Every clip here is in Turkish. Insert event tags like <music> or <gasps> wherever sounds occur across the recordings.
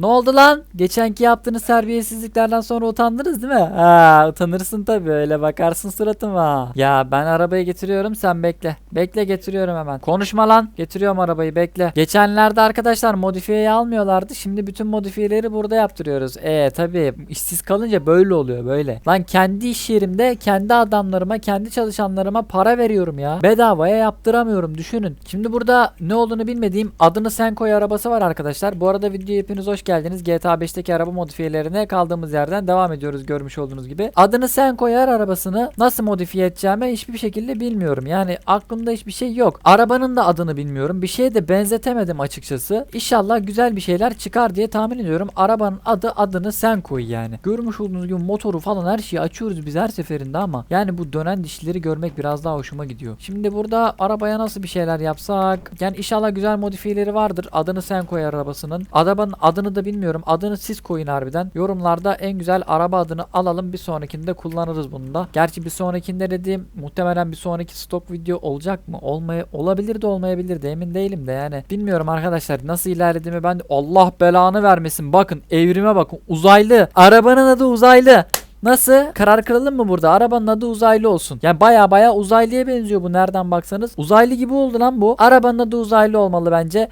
Ne oldu lan? Geçenki yaptığınız serbiyesizliklerden sonra utandınız değil mi? Ha utanırsın tabii öyle bakarsın suratıma. Ya ben arabayı getiriyorum sen bekle. Bekle getiriyorum hemen. Konuşma lan. Getiriyorum arabayı bekle. Geçenlerde arkadaşlar modifiyeyi almıyorlardı. Şimdi bütün modifiyeleri burada yaptırıyoruz. E tabii işsiz kalınca böyle oluyor böyle. Lan kendi iş yerimde kendi adamlarıma kendi çalışanlarıma para veriyorum ya. Bedavaya yaptıramıyorum düşünün. Şimdi burada ne olduğunu bilmediğim adını sen koy arabası var arkadaşlar. Bu arada videoya hepiniz hoş geldiniz. GTA 5'teki araba modifiyelerine kaldığımız yerden devam ediyoruz görmüş olduğunuz gibi. Adını sen koyar arabasını nasıl modifiye edeceğimi hiçbir şekilde bilmiyorum. Yani aklımda hiçbir şey yok. Arabanın da adını bilmiyorum. Bir şeye de benzetemedim açıkçası. İnşallah güzel bir şeyler çıkar diye tahmin ediyorum. Arabanın adı adını sen koy yani. Görmüş olduğunuz gibi motoru falan her şeyi açıyoruz biz her seferinde ama yani bu dönen dişleri görmek biraz daha hoşuma gidiyor. Şimdi burada arabaya nasıl bir şeyler yapsak? Yani inşallah güzel modifiyeleri vardır. Adını sen koy arabasının. Arabanın adını da bilmiyorum. Adını siz koyun harbiden. Yorumlarda en güzel araba adını alalım. Bir sonrakinde kullanırız bunu da. Gerçi bir sonrakinde dediğim muhtemelen bir sonraki stok video olacak mı? Olmaya olabilir de olmayabilir de emin değilim de yani. Bilmiyorum arkadaşlar nasıl ilerlediğimi ben de Allah belanı vermesin. Bakın evrime bakın. Uzaylı. Arabanın adı uzaylı. Nasıl? Karar kıralım mı burada? Arabanın adı uzaylı olsun. Yani baya baya uzaylıya benziyor bu nereden baksanız. Uzaylı gibi oldu lan bu. Arabanın adı uzaylı olmalı bence.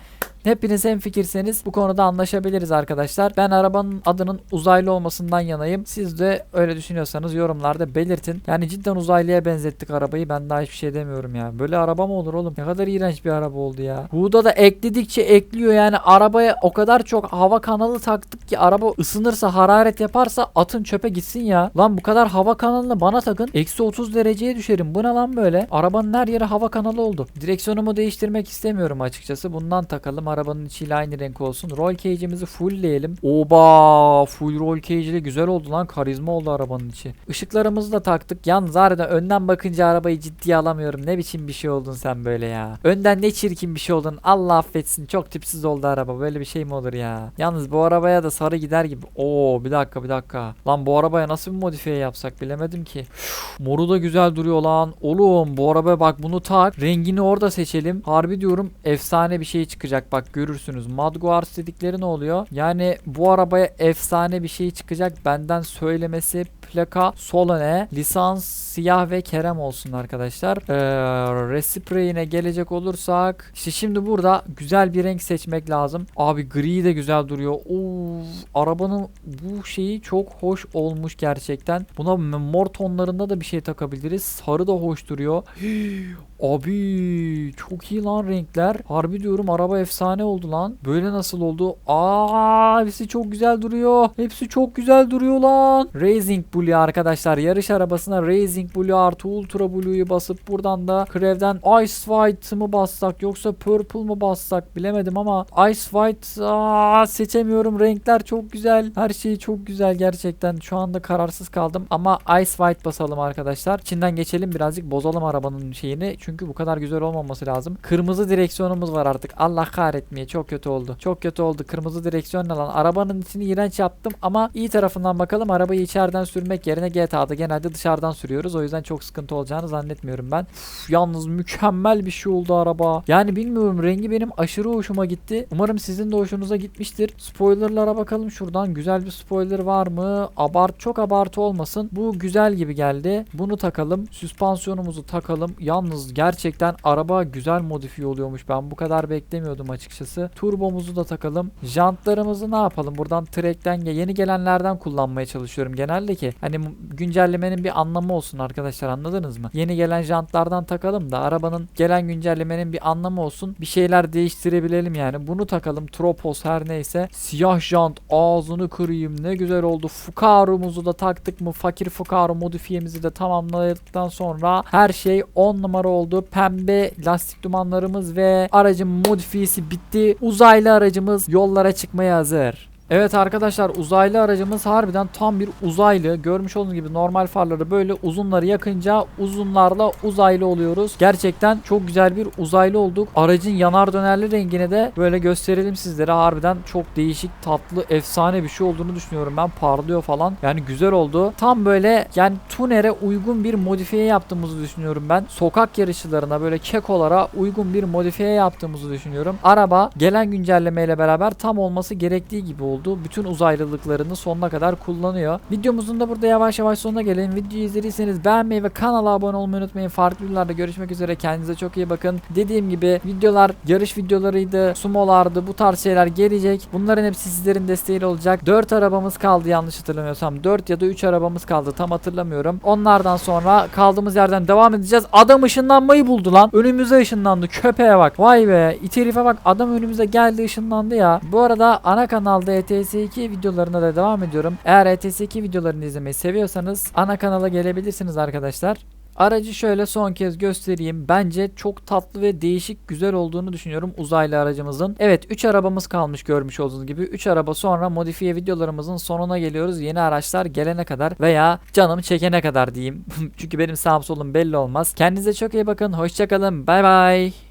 Hepiniz hem fikirseniz bu konuda anlaşabiliriz arkadaşlar. Ben arabanın adının uzaylı olmasından yanayım. Siz de öyle düşünüyorsanız yorumlarda belirtin. Yani cidden uzaylıya benzettik arabayı. Ben daha hiçbir şey demiyorum ya. Böyle araba mı olur oğlum? Ne kadar iğrenç bir araba oldu ya. Huda da ekledikçe ekliyor yani arabaya o kadar çok hava kanalı taktık ki araba ısınırsa hararet yaparsa atın çöpe gitsin ya. Lan bu kadar hava kanalını bana takın. Eksi 30 dereceye düşerim. Bu ne lan böyle? Arabanın her yeri hava kanalı oldu. Direksiyonumu değiştirmek istemiyorum açıkçası. Bundan takalım. Arabanın içiyle aynı renk olsun. Roll cage'imizi fullleyelim. Oba! Full roll cage ile güzel oldu lan. Karizma oldu arabanın içi. Işıklarımızı da taktık. Yalnız harbiden önden bakınca arabayı ciddiye alamıyorum. Ne biçim bir şey oldun sen böyle ya. Önden ne çirkin bir şey oldun. Allah affetsin. Çok tipsiz oldu araba. Böyle bir şey mi olur ya? Yalnız bu arabaya da sarı gider gibi. Oo bir dakika bir dakika. Lan bu arabaya nasıl bir modifiye yapsak bilemedim ki. Üf, moru da güzel duruyor lan. Oğlum bu arabaya bak bunu tak. Rengini orada seçelim. Harbi diyorum efsane bir şey çıkacak. Bak görürsünüz. Madguars dedikleri ne oluyor? Yani bu arabaya efsane bir şey çıkacak. Benden söylemesi plaka Solane lisans siyah ve kerem olsun arkadaşlar. Ee, Resprey'ine gelecek olursak işte şimdi burada güzel bir renk seçmek lazım. Abi gri de güzel duruyor. Of, arabanın bu şeyi çok hoş olmuş gerçekten. Buna mor tonlarında da bir şey takabiliriz. Sarı da hoş duruyor. <gasps> Abi çok iyi lan renkler. Harbi diyorum araba efsane oldu lan. Böyle nasıl oldu? Aa hepsi çok güzel duruyor. Hepsi çok güzel duruyor lan. Racing Blue arkadaşlar. Yarış arabasına Racing Blue artı Ultra Blue'yu basıp buradan da Crev'den Ice White mı bassak yoksa Purple mı bassak bilemedim ama Ice White aa, seçemiyorum. Renkler çok güzel. Her şey çok güzel gerçekten. Şu anda kararsız kaldım ama Ice White basalım arkadaşlar. İçinden geçelim birazcık bozalım arabanın şeyini. Çünkü bu kadar güzel olmaması lazım. Kırmızı direksiyonumuz var artık. Allah kahretmeye çok kötü oldu. Çok kötü oldu. Kırmızı direksiyon ne lan? Arabanın içini iğrenç yaptım ama iyi tarafından bakalım. Arabayı içeriden sürmek yerine GTA'da genelde dışarıdan sürüyoruz. O yüzden çok sıkıntı olacağını zannetmiyorum ben. Üf, yalnız mükemmel bir şey oldu araba. Yani bilmiyorum rengi benim aşırı hoşuma gitti. Umarım sizin de hoşunuza gitmiştir. Spoilerlara bakalım şuradan. Güzel bir spoiler var mı? Abart çok abartı olmasın. Bu güzel gibi geldi. Bunu takalım. Süspansiyonumuzu takalım. Yalnız gerçekten araba güzel modifiye oluyormuş. Ben bu kadar beklemiyordum açıkçası. Turbomuzu da takalım. Jantlarımızı ne yapalım? Buradan track'ten ge- yeni gelenlerden kullanmaya çalışıyorum genelde ki. Hani güncellemenin bir anlamı olsun arkadaşlar anladınız mı? Yeni gelen jantlardan takalım da arabanın gelen güncellemenin bir anlamı olsun. Bir şeyler değiştirebilelim yani. Bunu takalım. Tropos her neyse. Siyah jant ağzını kırayım. Ne güzel oldu. Fukaro'muzu da taktık mı? Fakir Fukaro modifiyemizi de tamamladıktan sonra her şey 10 numara oldu. Pembe lastik dumanlarımız ve aracın modifiyesi bitti. Uzaylı aracımız yollara çıkmaya hazır. Evet arkadaşlar uzaylı aracımız harbiden tam bir uzaylı. Görmüş olduğunuz gibi normal farları böyle uzunları yakınca uzunlarla uzaylı oluyoruz. Gerçekten çok güzel bir uzaylı olduk. Aracın yanar dönerli rengine de böyle gösterelim sizlere. Harbiden çok değişik, tatlı, efsane bir şey olduğunu düşünüyorum ben. Parlıyor falan. Yani güzel oldu. Tam böyle yani tunere uygun bir modifiye yaptığımızı düşünüyorum ben. Sokak yarışçılarına böyle kekolara uygun bir modifiye yaptığımızı düşünüyorum. Araba gelen güncellemeyle beraber tam olması gerektiği gibi oldu. Oldu. Bütün uzaylılıklarını sonuna kadar kullanıyor. Videomuzun da burada yavaş yavaş sonuna gelelim. Videoyu izlediyseniz beğenmeyi ve kanala abone olmayı unutmayın. Farklı videolarda görüşmek üzere. Kendinize çok iyi bakın. Dediğim gibi videolar yarış videolarıydı, sumolardı bu tarz şeyler gelecek. Bunların hepsi sizlerin desteğiyle olacak. 4 arabamız kaldı yanlış hatırlamıyorsam. 4 ya da 3 arabamız kaldı tam hatırlamıyorum. Onlardan sonra kaldığımız yerden devam edeceğiz. Adam ışınlanmayı buldu lan. Önümüze ışınlandı. Köpeğe bak. Vay be. İt herife bak. Adam önümüze geldi ışınlandı ya. Bu arada ana kanalda ETS2 videolarına da devam ediyorum. Eğer ETS2 videolarını izlemeyi seviyorsanız ana kanala gelebilirsiniz arkadaşlar. Aracı şöyle son kez göstereyim. Bence çok tatlı ve değişik güzel olduğunu düşünüyorum uzaylı aracımızın. Evet 3 arabamız kalmış görmüş olduğunuz gibi. 3 araba sonra modifiye videolarımızın sonuna geliyoruz. Yeni araçlar gelene kadar veya canım çekene kadar diyeyim. <laughs> Çünkü benim sağım solum belli olmaz. Kendinize çok iyi bakın. Hoşçakalın. Bay bay.